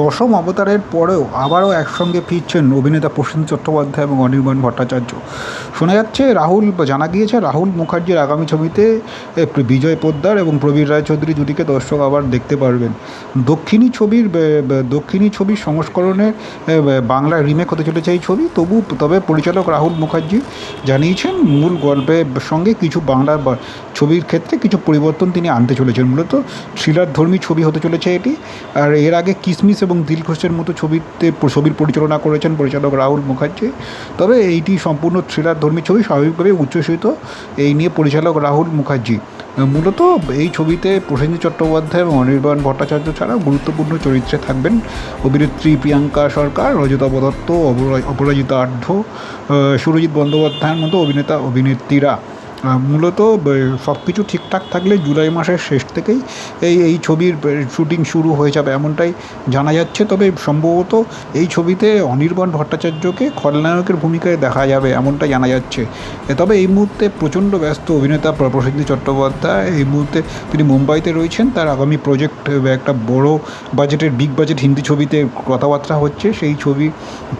দশম অবতারের পরেও আবারও একসঙ্গে ফিরছেন অভিনেতা প্রসেন চট্টোপাধ্যায় এবং অনির্বাণ ভট্টাচার্য। শোনা যাচ্ছে, রাহুল জানা গিয়েছে, রাহুল মুখার্জির আগামী ছবিতে বিজয় পোদ্দার এবং প্রবীর রায়চৌধুরী জুটিকে দর্শক আবার দেখতে পারবেন। দক্ষিণী ছবির দক্ষিণী ছবির সংস্করণে বাংলা রিমেক হতে চলেছে এই ছবি। তবু, তবে পরিচালক রাহুল মুখার্জি জানিয়েছেন, মূল গল্পের সঙ্গে কিছু বাংলা ছবির ক্ষেত্রে কিছু পরিবর্তন তিনি আনতে চলেছেন। মূলত থ্রিলার ধর্মী ছবি হতে চলেছে এটি। আর এর আগে কিসমিস এবং দিলখুশের মতো ছবিতে ছবির পরিচালনা করেছেন পরিচালক রাহুল মুখার্জি। তবে এইটি সম্পূর্ণ থ্রিলার ধর্মী ছবি স্বাভাবিকভাবে উচ্ছ্বসিত। এই নিয়ে পরিচালক রাহুল মুখার্জি মূলত এই ছবিতে প্রসেনজিৎ চট্টোপাধ্যায় এবং অনির্বাণ ভট্টাচার্য ছাড়া গুরুত্বপূর্ণ চরিত্রে থাকবেন অভিনেত্রী প্রিয়াঙ্কা সরকার, রজতা দত্ত অপরাজিতা আঢ্য সুরজিৎ বন্দ্যোপাধ্যায়ের মতো অভিনেতা, অভিনেত্রীরা। মূলত সব কিছু ঠিকঠাক থাকলে জুলাই মাসের শেষ থেকেই এই এই ছবির শুটিং শুরু হয়ে যাবে এমনটাই জানা যাচ্ছে। তবে সম্ভবত এই ছবিতে অনির্বাণ ভট্টাচার্যকে খলনায়কের ভূমিকায় দেখা যাবে এমনটা জানা যাচ্ছে। তবে এই মুহূর্তে প্রচণ্ড ব্যস্ত অভিনেতা প্র- প্রসেনজিৎ চট্টোপাধ্যায়। এই মুহূর্তে তিনি মুম্বাইতে রয়েছেন। তার আগামী প্রজেক্ট একটা বড় বাজেটের, বিগ বাজেট হিন্দি ছবিতে কথাবার্তা হচ্ছে। সেই ছবি,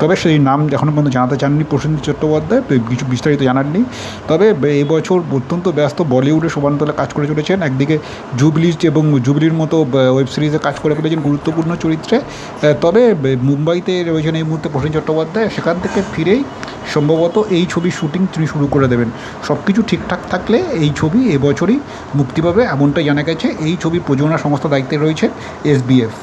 তবে সেই নাম এখনও পর্যন্ত জানাতে চাননি প্রসেনজিৎ চট্টোপাধ্যায়। কিছু বিস্তারিত জানার নেই। তবে এবছর অত্যন্ত ব্যস্ত বলিউডে সমান্তলে কাজ করে চলেছেন। একদিকে জুবলিজ এবং জুবলির মতো ওয়েব সিরিজে কাজ করে ফেলেছেন গুরুত্বপূর্ণ চরিত্রে। তবে মুম্বাইতে রয়েছেন এই মুহূর্তে প্রসেন চট্টোপাধ্যায়। সেখান থেকে ফিরেই সম্ভবত এই ছবির শুটিং তিনি শুরু করে দেবেন। সব কিছু ঠিকঠাক থাকলে এই ছবি এবছরই মুক্তি পাবে, এমনটাই জানা গেছে। এই ছবির প্রযোজনা সংস্থা দায়িত্বে রয়েছে এসবিএফ